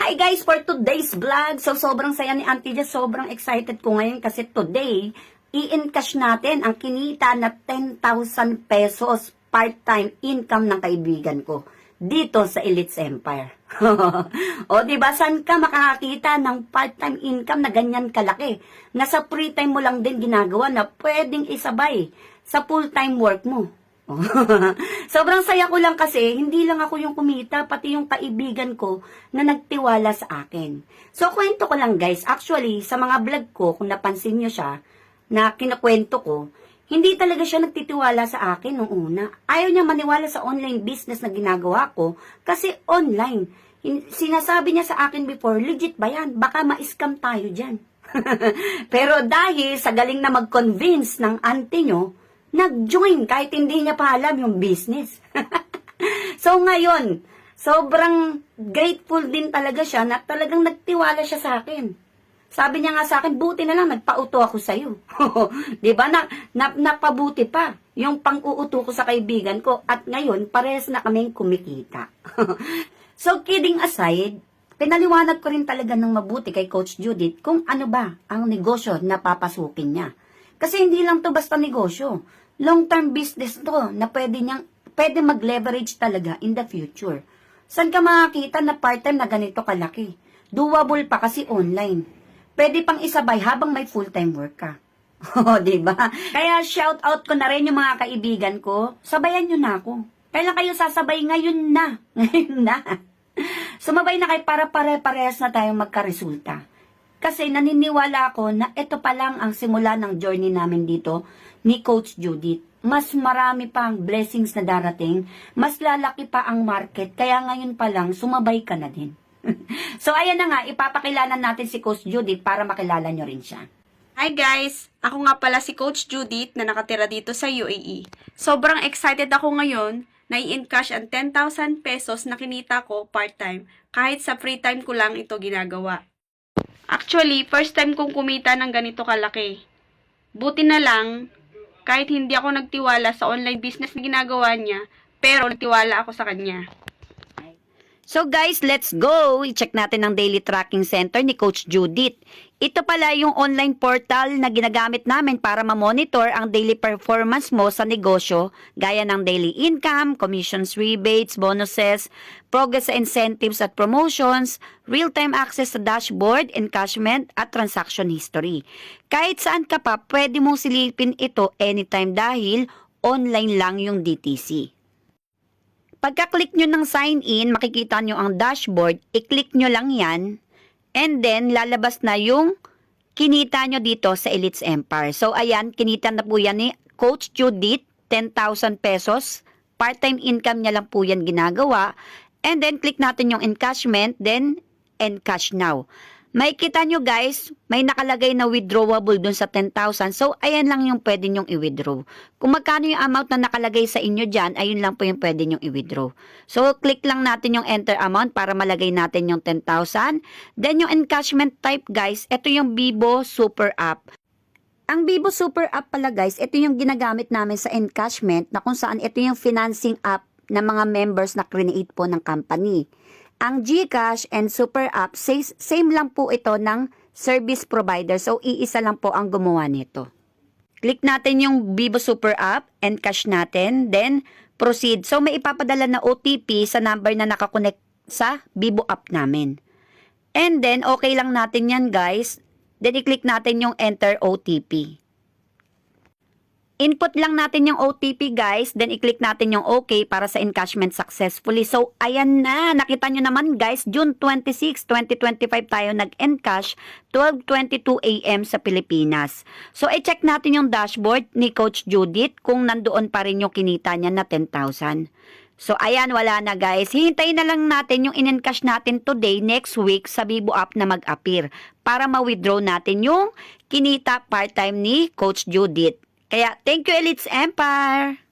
Hi guys, for today's vlog, so sobrang saya ni Auntie Jess, sobrang excited ko ngayon kasi today, i-encash natin ang kinita na 10,000 pesos part-time income ng kaibigan ko dito sa Elites Empire. o di ba saan ka makakakita ng part-time income na ganyan kalaki? Nasa free time mo lang din ginagawa na pwedeng isabay sa full-time work mo. Sobrang saya ko lang kasi, hindi lang ako yung kumita, pati yung kaibigan ko na nagtiwala sa akin. So, kwento ko lang guys, actually, sa mga vlog ko, kung napansin nyo siya, na kinakwento ko, hindi talaga siya nagtitiwala sa akin nung una. Ayaw niya maniwala sa online business na ginagawa ko kasi online. Sinasabi niya sa akin before, legit ba yan? Baka ma-scam tayo dyan. Pero dahil sa galing na mag-convince ng auntie nyo, nag-join kahit hindi niya pa alam yung business. so ngayon, sobrang grateful din talaga siya na talagang nagtiwala siya sa akin. Sabi niya nga sa akin, buti na lang, nagpauto ako sa'yo. di ba? Na, na, napabuti pa yung pang-uuto ko sa kaibigan ko. At ngayon, parehas na kaming kumikita. so, kidding aside, pinaliwanag ko rin talaga ng mabuti kay Coach Judith kung ano ba ang negosyo na papasukin niya. Kasi hindi lang to basta negosyo. Long-term business to na pwede niyang, pwede mag-leverage talaga in the future. Saan ka makakita na part-time na ganito kalaki? Doable pa kasi online. Pwede pang isabay habang may full-time work ka. Oo, di ba? Kaya shout out ko na rin yung mga kaibigan ko. Sabayan nyo na ako. Kailan kayo sasabay ngayon na? Ngayon na. Sumabay na kayo para pare-parehas na tayong magkaresulta. Kasi naniniwala ako na ito pa lang ang simula ng journey namin dito ni Coach Judith. Mas marami pa ang blessings na darating, mas lalaki pa ang market, kaya ngayon pa lang sumabay ka na din. so ayan na nga, ipapakilala natin si Coach Judith para makilala nyo rin siya. Hi guys! Ako nga pala si Coach Judith na nakatira dito sa UAE. Sobrang excited ako ngayon na i-encash ang 10,000 pesos na kinita ko part-time kahit sa free time ko lang ito ginagawa. Actually, first time kong kumita ng ganito kalaki. Buti na lang, kahit hindi ako nagtiwala sa online business na ginagawa niya, pero nagtiwala ako sa kanya. So guys, let's go! I-check natin ang daily tracking center ni Coach Judith. Ito pala yung online portal na ginagamit namin para ma-monitor ang daily performance mo sa negosyo, gaya ng daily income, commissions, rebates, bonuses, progress incentives at promotions, real-time access sa dashboard, encashment, at transaction history. Kahit saan ka pa, pwede mong silipin ito anytime dahil online lang yung DTC. Pagka-click nyo ng sign in, makikita nyo ang dashboard, i-click nyo lang yan, and then lalabas na yung kinita nyo dito sa Elites Empire. So ayan, kinita na po yan ni Coach Judith, 10,000 pesos. Part-time income niya lang po yan ginagawa. And then click natin yung encashment, then encash now. May kita nyo guys, may nakalagay na withdrawable dun sa 10,000. So, ayan lang yung pwede nyong i-withdraw. Kung magkano yung amount na nakalagay sa inyo dyan, ayun lang po yung pwede nyong i-withdraw. So, click lang natin yung enter amount para malagay natin yung 10,000. Then, yung encashment type guys, ito yung Bibo Super App. Ang Bibo Super App pala guys, ito yung ginagamit namin sa encashment na kung saan ito yung financing app ng mga members na create po ng company. Ang GCash and Super App, sa- same lang po ito ng service provider. So, iisa lang po ang gumawa nito. Click natin yung Vivo Super App and cash natin. Then, proceed. So, may ipapadala na OTP sa number na nakakonect sa Vivo app namin. And then, okay lang natin yan guys. Then, i-click natin yung enter OTP. Input lang natin yung OTP guys, then i-click natin yung OK para sa encashment successfully. So, ayan na, nakita nyo naman guys, June 26, 2025 tayo nag-encash, 12.22 a.m. sa Pilipinas. So, i-check natin yung dashboard ni Coach Judith kung nandoon pa rin yung kinita niya na 10,000. So, ayan, wala na guys. Hintayin na lang natin yung in-encash natin today, next week, sa Bibo app na mag-appear para ma-withdraw natin yung kinita part-time ni Coach Judith. Kaya, thank you Elites Empire!